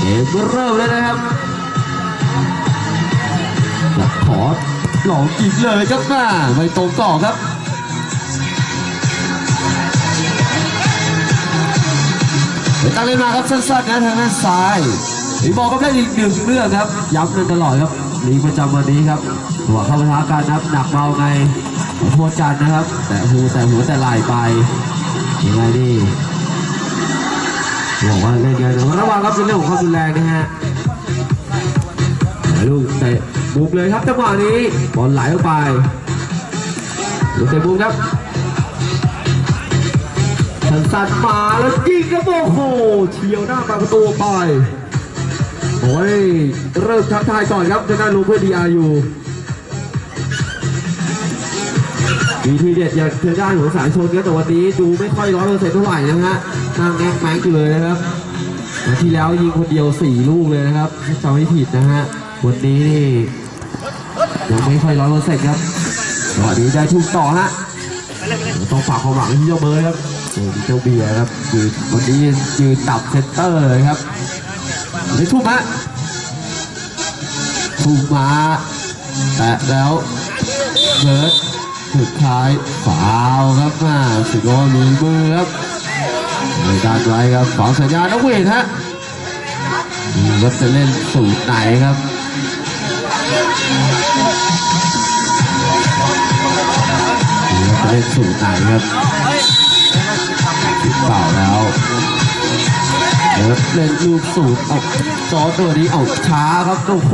เกมเริ่มแล้วนะครับจะขอหลองอีกเลยครับมาไม่ตรงต่อครับเดี๋ยวตั้งเล่นมาครับสั้นๆนะทางด้านซ้ายอีบอกก็ได้อีกหนึ่งเรื่องครับ ย้ำกันตลอดครับลีกประจำวันนี้ครับหัวเข้าปะทะกันนะครับหนักเบาไงขอโทษจันนะครับ แต่หูแต่หัวแต่ไหลไปยังไงนี่ บอกว่าเล่นกันระวังครับเป็นเรื่องของความรุนแรงนะฮะลูกเตะบุกเลยครับจังหวะนี้บอลไหลออกไปลูกเตะบุกครับสั้นมาแล้วยิงครับโอ้โหเฉียวหน้าปาประตูไปโอ้ยเริ่มทักทายก่อนครับทางด้านลูกเพื่อดีอาร์ยู มีทีเด็ดอย่างทางด้านของสายชนครับแต่วันนี้ดูไม่ค่อยร้อยเปอร์เซ็นต์เท่าไหร่นะฮะนั่งแงกแมงอยู่เลยนะครับที่แล้วยิงคนเดียวสี่ลูกเลยนะครับถ้จำไม่ผิดนะฮะวันนี้นี่ยังไม่ค่อยร้อยเปอร์เซ็นต์ครับสวัสดีได้ทุกต่อฮะต้องฝากความหวังที่เจ้าเบิร์ดครับเจ้าเบียร์ครับยืนวันนี้ยืนตับเซนเตอร์เลยครับได้ทุ่มฮะทุ่มมาแตะแล้วเบิร์ด สุดท้ายฝาวครับมาสิโกมีมือครับไม่ด้านไว้ครับฝังสัญญาณนักเวทฮะดูว่าจะเล่นสูตรไหนครับจะเล่นสูตรไหนครับเปล่าแล้วเดี๋ยวเล่นลูกสูตรเอาจอตัวนี้เอาช้าครับโอ้โห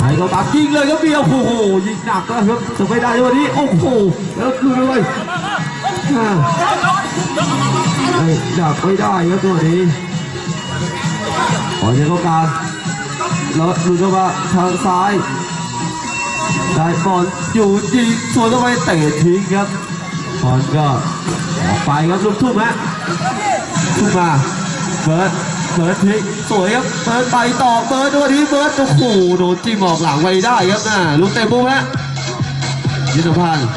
ไอ้ก็บักยิงเลยครับเบียร์โอ้โหยิงหนักแล้วครับจะไม่ได้วันนี้โอ้โหแล้วดูด้วยไอ้ดักไม่ได้ครับตัวนี้ขอเจเข้ากลางแล้วดูเข้ามาทางซ้ายได้บอลอยู่ยิงสวนเข้าไปเตะทิ้งครับบอลก็ออกไปครับลูกทุ่มฮะทุ่มมาเบิร์ด เบิร์ดทิ้งสวยครับเบิร์ดไปต่อเบิร์ดด้วยนี้เบิร์ดโอ้โหโดนจิ้มออกหลังไว้ได้ครับน่ะลูกเตะมุมฮะยุทธพันธ์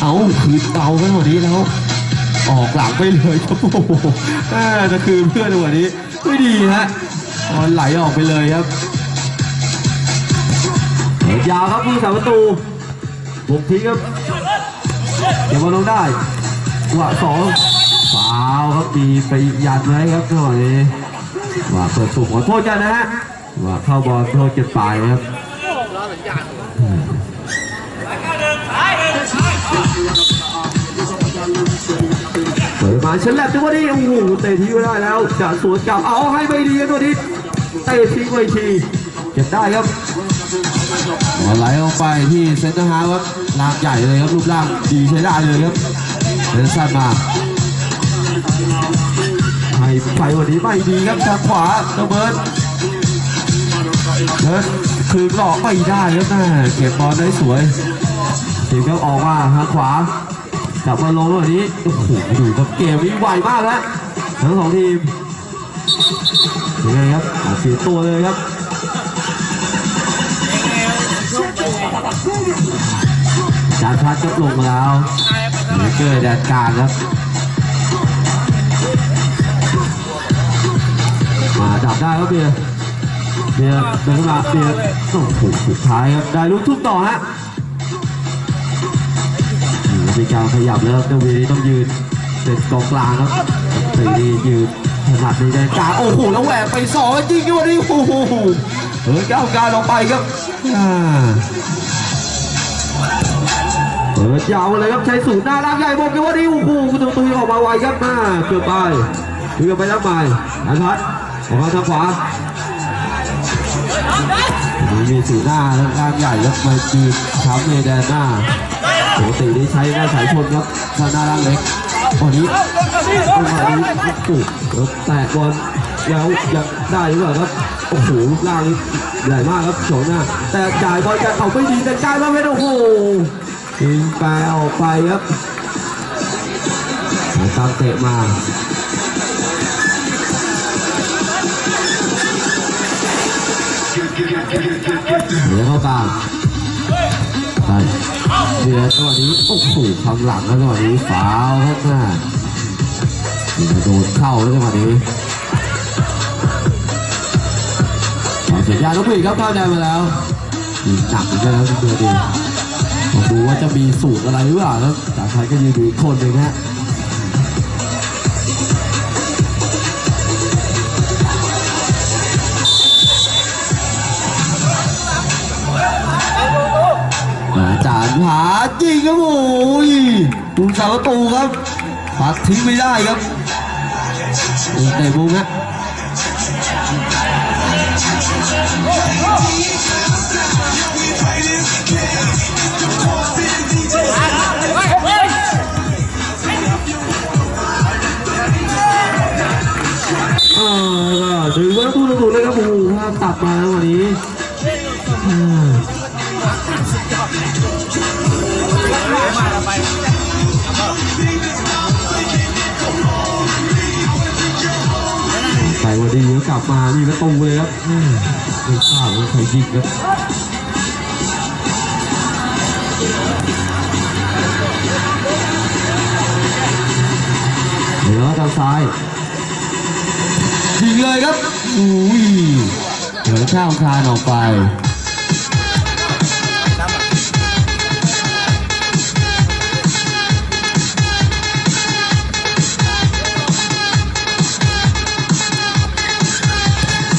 เอาคืนเตาไปหมดนี้แล้ว ออกหลังไปเลยครับโอ้โหจะคืนเพื่อนวันนี้ไม่ดีฮะบอลไหลออกไปเลยครับยาวครับผู้สาประตูบุกทิ้งครับเดี๋ยวบอลลงได้ วะสองฟาวครับมีไปยันไว้ครับจังหวะนี้ว่าเปิดสุ่มขอโทษกันนะฮะว่าเข้าบอลโทษเจ็บปลายครับเปิดมาเฉลับจังหวะนี้โอ้โหเตะทิ้งไม่ได้แล้วจะสวนกลับเอาให้ไม่ดีครับตัวนี้เตะทิ้งไว้ทีเก็บได้ครับไหลออกไปที่เซนเตอร์ฮาร์ครับร่างใหญ่เลยครับรูปร่างดีใช้ได้เลยครับ เดินสั้นมาให้ไปวันนี้ไม่ดีครับทางขวาเจ้าเบิร์ดเบิร์ดคืนหลอกไม่ได้ครับแม่เก็บบอลได้สวยทีมก็ออกมาทางขวากลับมาลงวันนี้โอ้โหดูครับเกมนี้ไวมากแล้วทั้งสองทีมยังไงครับออกเสียตัวเลยครับจานพัดก็ลงมาแล้ว เหลือเกิดแดนกลางครับ มาดับได้ครับเบียร์เบียร์เดินมาเบียร์โอ้โหสุดท้ายครับได้ลูกทุ่มต่อฮะมีการขยับแล้วเดวีต้องยืนเป็นกองกลางครับตีดียืนถนัดในแดนกลางโอ้โหแล้วแหวกไปสองยิงด้วยนี่โอ้โหเปิดก้าวการออกไปครับ เปิดยาวเลยครับใช้สูตรหน้าล่างใหญ่บอกกันว่านี่โอ้โหคุณตุ้ยออกมาไวครับมาเกือบไปเกือบไปแล้วไปอันพัดออกมาทางขวามีสูตรหน้าล่างใหญ่ครับมาจีบช้ำในแดนหน้าปกตินี่ใช้หน้าสายชนครับถ้าหน้าด้านเล็กวันนี้วันนี้ปุ๊บแล้วแตะบอลแล้วยังได้หรือเปล่าครับโอ้โหรูปร่างใหญ่มากครับโฉมหน้าแต่จ่ายบอลจะเอาไม่ดีแต่จ่ายมาเป็นโอ้โห ยิงแปออกไปครับตามเตะมาเดี๋ยวเข้ากลางไปเดี๋ยวจัวนี้โอ้โหข้างหลังแล้วจังหวนี้ฟาวครับหน้าโดนเข้าแล้วจังหวะนี้เอาสัญญาณนกหวีดครับเข้าใจมาแล้วหนักเหมือนกันแล้วทีเดียวดี ดูว่าจะมีสูตรอะไรหรือเปล่าครับจากไทยก็ยืนดูอีกคนหนึ่งฮะอาจารย์ผายิงครับโอ้ยดูสาประตูครับปัดทิ้งไม่ได้ครับเตะมุมฮะ ถือว่าพูดถูกเลยครับโอ้โหภาพตัดมาแล้ววันนี้ใส่วันดีแล้วกลับมานี่ประตูเลยครับไม่ทราบว่าใครยิงครับเดี๋ยวทางซ้าย อุ้ยเดี๋ยวข้ามคานออกไป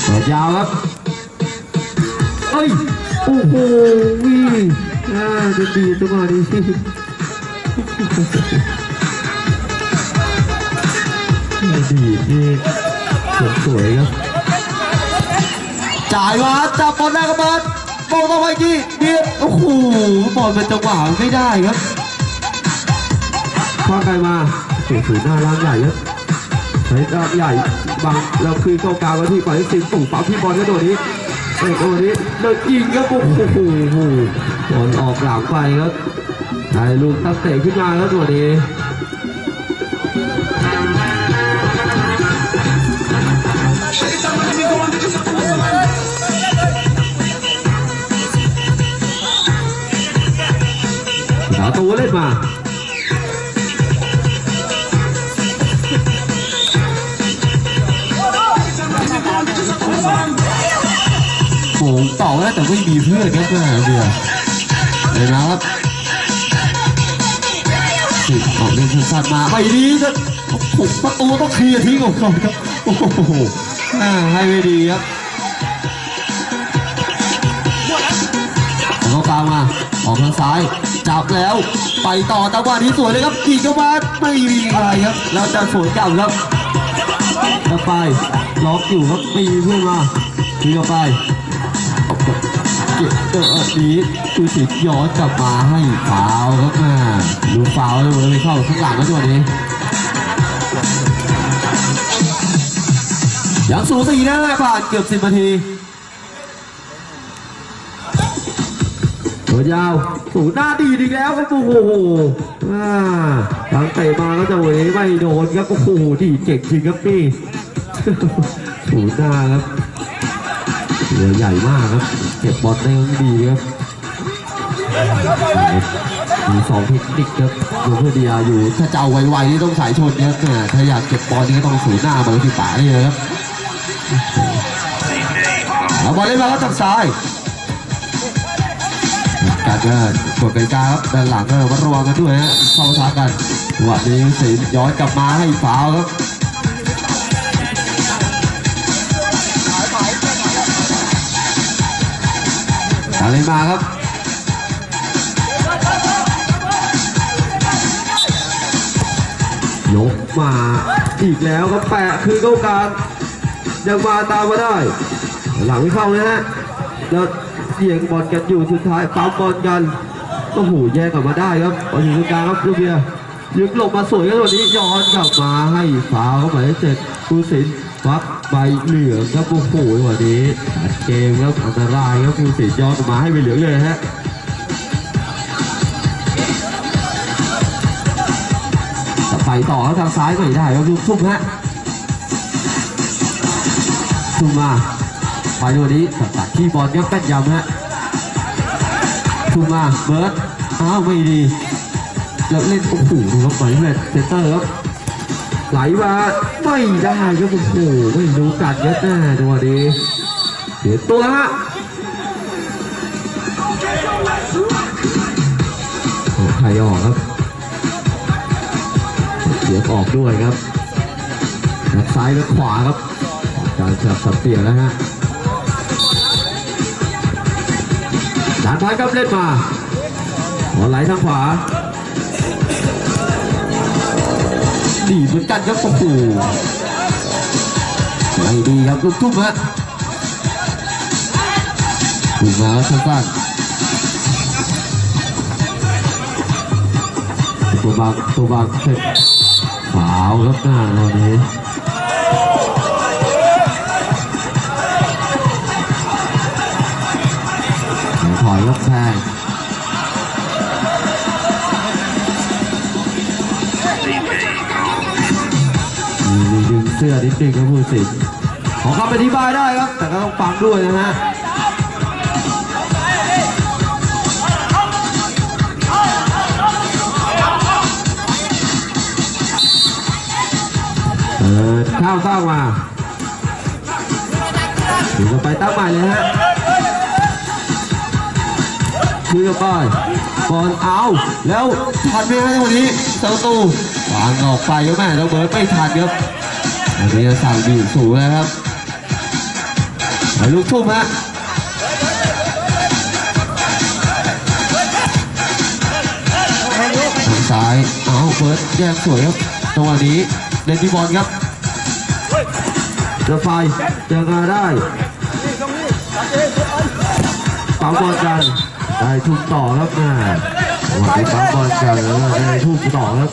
เปิดยาวครับ เอ้ย โอ้โหวิ่งอ่าจะดีจังหวะนี้ดีนี่สวยๆครับ จ่ายมาจับบอลได้กระบิดบอลต่อไปที่เบียโอ้โหบอลเป็นจังหวะไม่ได้ครับคว้าไกลมาโอ้โหหน้าร่างใหญ่ครับใช้ร่างใหญ่บังแล้วคืนเข้ากลางมาที่ฝ่ายสิงห์ปุ่งปั๊บที่บอลกระโดดนี้เอกระโดดนี้เดินยิงครับโอ้โหบอลออกหลังไปครับได้ลูกตั้งเตะขึ้นมาแล้วตัวนี้าวตัวเล่าโอ้โหต่อแล้วแต่ไม่มีเพื่อนครับแม่เบียร์เลยนะครับสิออกเล่นสั้นมาไม่ดีก็ผมประตูต้องเคลียร์ทิ้งออกก่อนครับโอ้โหอ่าให้ไม่ดีครับแล้วก็ตามมาออกทางซ้าย จับแล้ว ไปต่อจังหวะนี้สวยเลยครับยิงเข้ามาไม่มีอะไรครับ แล้วจะสวนกลับครับจะไปล็อกอยู่ครับตีขึ้นมาทีเข้าไปเก็บเออนี้คือสิย้อนกลับมาให้ฟาวครับม่ดูฟาวล์เลยไปเข้าข้างหลังแล้วจัวะนี้ยังสูสีนะผ่านเกือบสิบนาที ตัวยาวสูหน้าดีดีกแล้วครับโอ้โหทางเตะมาก็จะเวไม่โดนครับโอ้โหดีเก่งจริงครับนี่สูหน้าครับเหลือใหญ่มากครับเก็บบอลได้ดีครับมีสองเทคนิคครับอยู่เพื่อดีอาอยู่ถ้าจะเอาไวๆนี่ต้องสายชนครับเนี่ยถ้าอยากเก็บบอลนี่ก็ต้องสูหน้าเหมือนที่ป่าเลยครับแล้วบอลเล่นมาแล้วทางซ้าย การก็กดกติกาครับด้านหลังก็วัดระวังกันด้วยฮะเข้าท้ากันจังหวะนี้สีย้อนกลับมาให้ฟาวล์ครับการเล่นมาครับยกมาอีกแล้วครับแปะคือเข้ากางยังมาตามมาได้ หลังไม่เข้านะฮะแล้ว เสียงบอลกันอยู่สุดท้ายปั๊มบอลกันโอ้โหแยกกลับมาได้ครับบอลอยู่ตรงกลางครับลูกเบียร์ยึกหลบมาสวยครับวันนี้ย้อนกลับมาให้ฟาวเข้าไปให้เสร็จผู้สินวักใบเหลืองครับโอ้โหวันนี้ตัดเกมครับอันตรายครับผู้สินย้อนมาให้ใบเหลืองเลยฮะไปต่อทางซ้ายก็ไม่ได้ครับลูกทุ่มฮะทุ่มมา ไปดูนี้ตัดที่บอลก็แป้นยำฮะทุ่มมาเบิร์ดอ้าวไม่ดี แล้วเล่นโอ้โหดูครับไปเล่นเซนเตอร์ครับไหลมาไม่ได้ครับโอ้โหไม่รู้กันยัดหน้าจังหวะนี้เสียตัวฮะโอ้ใครออกครับ เสียบออกด้วยครับแบ็คซ้ายและขวาครับ การสลับสับเปลี่ยนแล้วฮะานพันครับเล่นมาหัวไหลทางขวาดีเหมือนกันครับโอ้โหไม่ดีครับลูกทุ่มฮะถูกมาแล้วสั้นๆตัวบางตัวบางเสร็จขาวครับหน้าตอนนี้ ถอยครับแทงมีดึงเสื้อนิดนึงครับผู้สินขอคำอธิบายได้ครับ แต่ก็ต้องฟังด้วยนะฮะเปิดข้าวข้างมาถึงจะไปตั้งใหม่เลยฮะ คือไปบอลเอาแล้วทันไหมฮะวันนี้เซาตูวางออกไปครับแม่เราเบิร์ดไม่ทันครับวันนี้สั่งบีสูงนะครับไปลูกทุ่มฮะทางซ้ายเอาเบิร์ดแยกสวยครับจังหวะนี้เล่นที่บอลครับจะไฟเจอกันได้ปั๊มบอลกัน ได้ทุกต่อครับแม่วันนี้ปั๊มบอลกันแล้วได้ทุกต่อครับ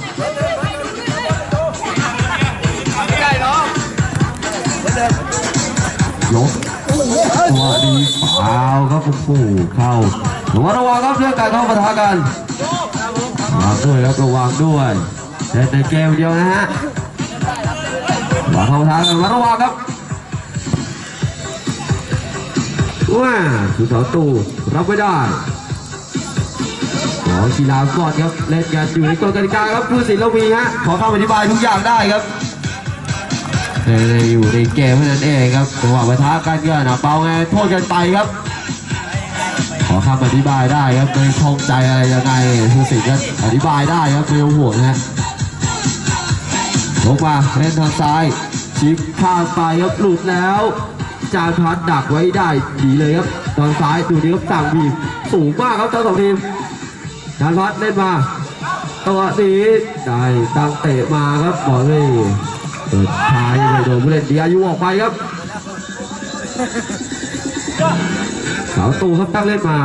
ยกตัวดีฟาครับโอ้โหเข้าระวังระวังครับเรื่องการเข้าปะทะกันวังด้วยครับระวังด้วยเล่ในเกมเดียวนะฮะวังเข้าปะทะกันระวังระวังครับว้าสุสาตูรับไม่ได้ อกีฬาก่อนครับเล่นกันอยู่ในกฎกติกาครับผู้ศิลป์วีฮะขอคำอธิบายทุกอย่างได้ครับในในอยู่ในเกมเท่านั้นเองครับจังหวะปะทะกันก็นะเปาไงโทษกันไปครับ ขอคำอธิบายได้ครับไม่คล่องใจอะไรยังไงผู้ศิลป์ก็อธิบายได้ครับไม่ต้องห่วงนะฮะลงมาเล่นทางซ้ายชิกข้ามไปครับหลุดแล้วจานพัดดักไว้ได้ดีเลยครับตอนซ้ายดูนี้ครับสั่งบีบสูงมากครับทั้งสองทีม จานพัดเล่นมาตัวนี้ได้ตั้งเตะมาครับบอลเลยเปิดท้ายไปโดนผู้เล่นดีอายุออกไปครับสาวตูครับตั้งเล่นมา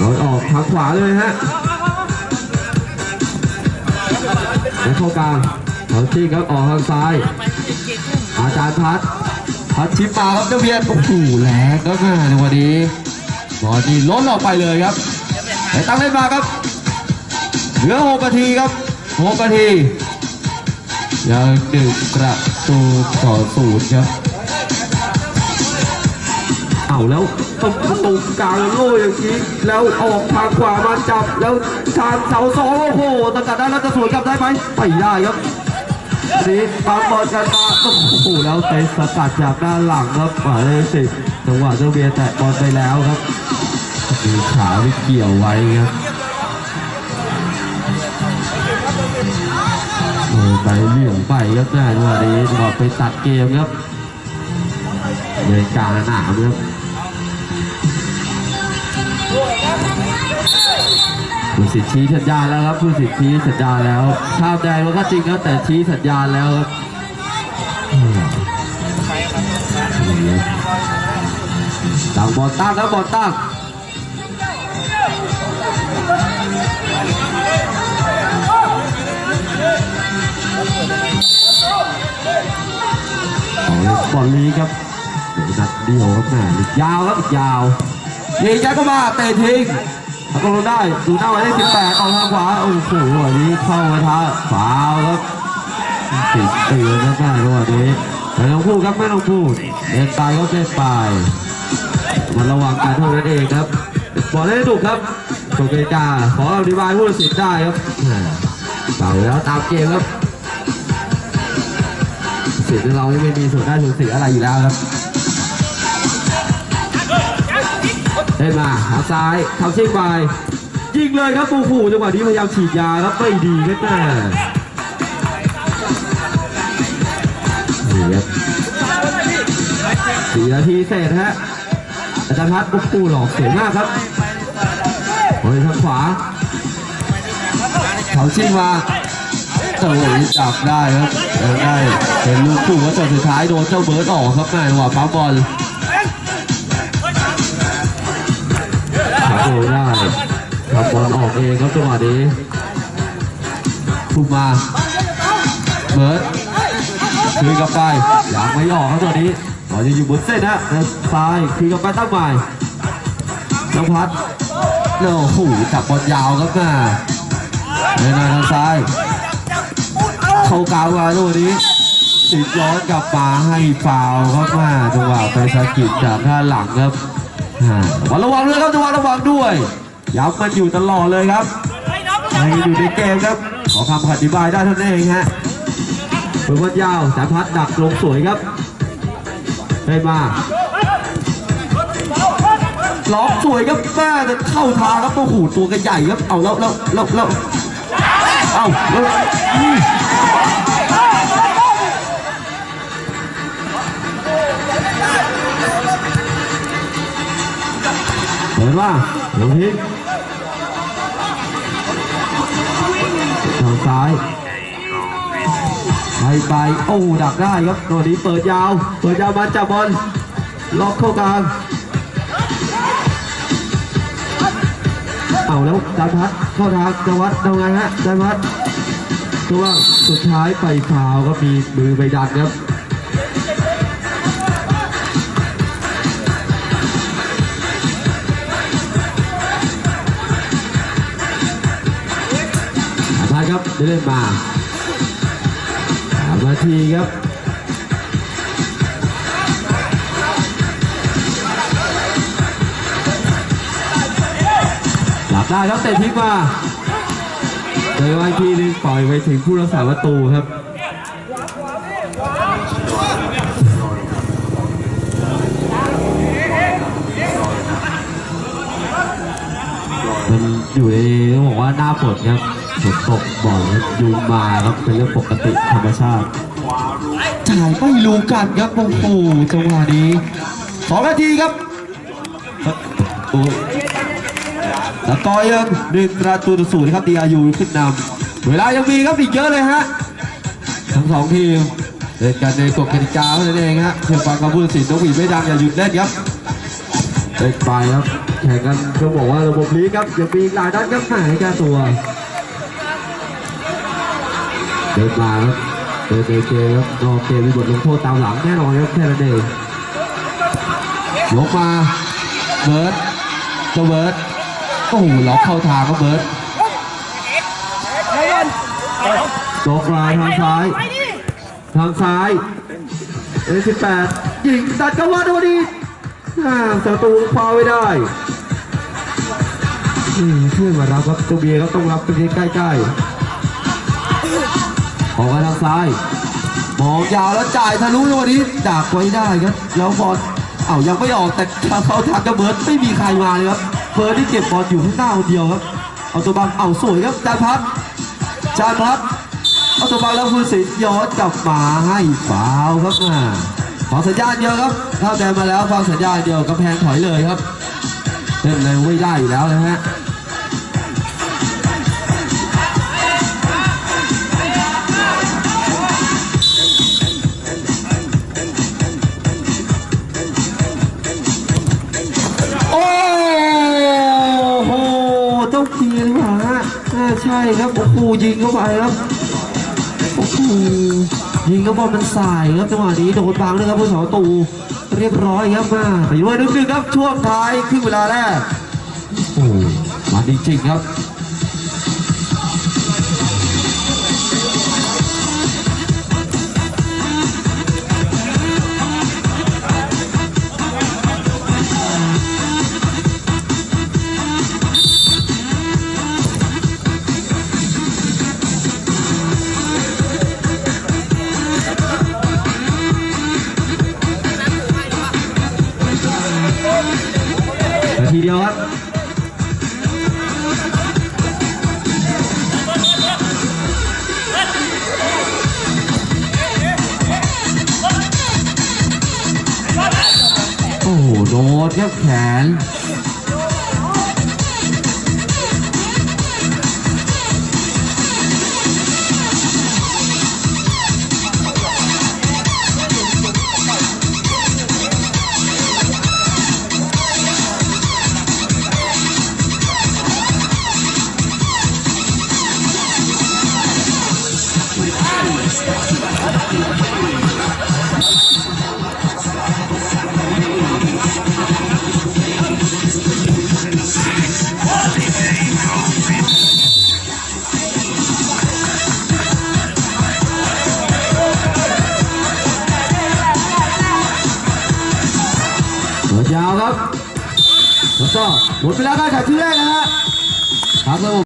ลอยออกทางขวาเลยฮะแล้วเข้ากลางเขาชิงครับออกทางซ้าย อาจารย์พัดพัดชิปมาครับเจ้าเบียร์โอ้โหแหลกก็มาในวันนี้บอลนี่ล้นออกไปเลยครับไปตั้งเล่นมาครับ เหลือหกนาทีครับหกนาทียังหนึ่งประตูต่อศูนย์ครับเอาแล้วตรงประตูกลางโล่อย่างนี้แล้วออกทางขวามาจับแล้วทางเสาสองโอ้โหตะกัดได้แล้วจะสวนกลับได้ไหมไม่ได้ครับนี่ปาบอลกันมาโอ้โหแล้วเตะสกัดจากด้านหลังครับหมายเลขสิบจังหวะเจ้าเบียร์แตะบอลไปแล้วครับมีขาที่เกี่ยวไว้ครับ ไปเหลี่ยงไปครับหน้าจังหวะนี้จังหวะไปตัดเกมครับเดินกางสนามครับผู้สิทธิ์ชี้สัญญาแล้วครับผู้สิทธิ์ชี้สัญญาแล้วข้ามแดงมันก็จริงครับแต่ชี้สัญญาแล้วครับอืมนี่ครับตั้งบอลตั้งแล้วบอลตั้ง บอลนี้ครับเดี๋ยวนัดเดียวครับแม่อีกยาวครับอีกยาวยิงยัดเข้ามาเตะทิ้งถ้าก็ลงได้ดูหน้าไว้ได้18ออกทางขวาโอ้โหวันนี้เข้ามาท้าฝาวครับติดเตือนนะแม่จังหวะนี้ไม่ต้องพูดครับไม่ต้องพูดเล่นไปก็เล่นไปมันระวังการเท่านั้นเองครับบอลเล่นดุครับโชเกกาขออธิบายผู้ตัดสินได้ครับอ่าเป่าแล้วตามเกมครับ สียเราไม่มีส่วนได้ส่วนเสียอะไรอยู่แล้วครับเล่นมาทาซ้ายทำชิงไปยิงเลยครับโอ้โหจังหวะนี้พยายามฉีดยาครับไม่ดีครับแม่นี่ครับสี่นาทีเสร็จฮะอาจารย์พัฒน์โอ้โหหลอกสวยมากครับโอ้ยทางขวาเขาชิงมา เจ้าหนีจับได้ครับได้เป็นลูกคู่ว่าจนสุดท้ายโดนเจ้าเบิร์ดออกครับแม่จังหวะปั๊มบอลหาตัวไม่ได้ทำบอลออกเองครับจังหวะนี้ทุ่มมาเบิร์ดคืนกลับไปยังไม่ออกครับตัวนี้บอลยังอยู่บนเส้นนะซ้ายคืนกลับไปตั้งใหม่น้องพัดโอ้โหจับบอลยาวครับแม่เดินหน้าทางซ้าย เข้ากางมาตัวนี้ติดย้อนกลับมาให้ฟาวล์ครับม่จังหวะไปสะกิดจากด้านหลังครับอ่าระวังด้วยครับจังหวะระวังด้วยย้ำมันอยู่ตลอดเลยครับให้อยู่ในเกมครับ ขอคำอธิบายได้เท่านั้นเองฮะเปิดบอลยาวสายพัดดักลงสวยครับได้มาล็อกสวยครับแม่แต่เข้าทางครับโอ้โหตัวกระใหญ่ครับเอาแล้วแล้วแล้วแล้วเอาแล้ว เห็นว่าลงทิ้งทางซ้ายไปไป โอ้ดักได้ครับตัวนี้เปิดยาว เปิดยาวมาจับบอล ล็อกเข้ากลาง เอาแล้วจานพัดเข้าทางจวัดทำไงฮะจานพัดตัวว่าสุดท้ายไปฟาวก็มีมือไปดันครับ สามนาทีครับได้เล่นมาสามนาทีครับหลับได้ครับเตะทิ้งมาเจอมาอีกทีหนึงปล่อยไปถึงผู้รักษาประตูครับมันอยู่ในต้องบอกว่าหน้าฝนครับ ฝนตกบ่อยครับยุงมาครับเป็นเรื่องปกติธรรมชาติจ่ายไม่รู้กันครับโอ้โหจังหวะนี้สองนาทีครับโอ้สกอร์ยังหนึ่งประตูต่อศูนย์ครับดีอายูขึ้นนำเวลายังมีครับอีกเยอะเลยฮะทั้งสองทีมเล่นกันในกฎกติกาเท่านั้นเองฮะเชื่อฟังคำพูดสินนกหวีดไม่ดังอย่าหยุดเล่นครับเล่นไปครับแข่งกันต้องบอกว่าระบบลีกครับยังมีอีกหลายด้านครับหายแก้ตัวเดินมาครับเดินในเกมครับนอกเกมมีบทลงโทษตามหลังแน่นอนครับแค่นั้นเองลงมาเบิร์ดเจ้าเบิร์ดโอ้โหล็อกเข้าทางครับเบิร์ดตกลายทางซ้าย ทางซ้ายเอสิบแปดยิงตัดกระว่าดูดีอ่าประตูคว้าไว้ได้นี่เพื่อนมารับครับตัวเบียร์ก็ต้องรับตัวนี้ใกล้ๆ ออกมาทางซ้ายมองยาวแล้วจ่ายทะลุลูกนี้ดักไว้ได้ครับ แล้วบอลเอ้ายังไม่ออกแต่เขาทางกระเบิดไม่มีใครมาเลยครับเบิร์ดที่เก็บบอลอยู่ข้างหน้าคนเดียวครับเอาตัวบังเอาสวยครับจานพัดจานพัดเอาตัวบังแล้วคุณศิษย์ย้อนกลับมาให้ฟาวครับอ่าขอสัญญาณเดียวครับเข้าแดนมาแล้วฟังสัญญาณเดียวกำแพงถอยเลยครับเล่นเร็วไม่ได้อยู่แล้วนะฮะ ครับโอ้โหยิงเข้าไปครับโอ้โหยิงก็บอลมันสายครับจังหวะนี้โดนบังเลยครับผู้สาวตูเรียบร้อยครับมาไปด้วยนึงๆครับช่วงท้ายครึ่งเวลาแรกโอ้โหมันจริงครับ โด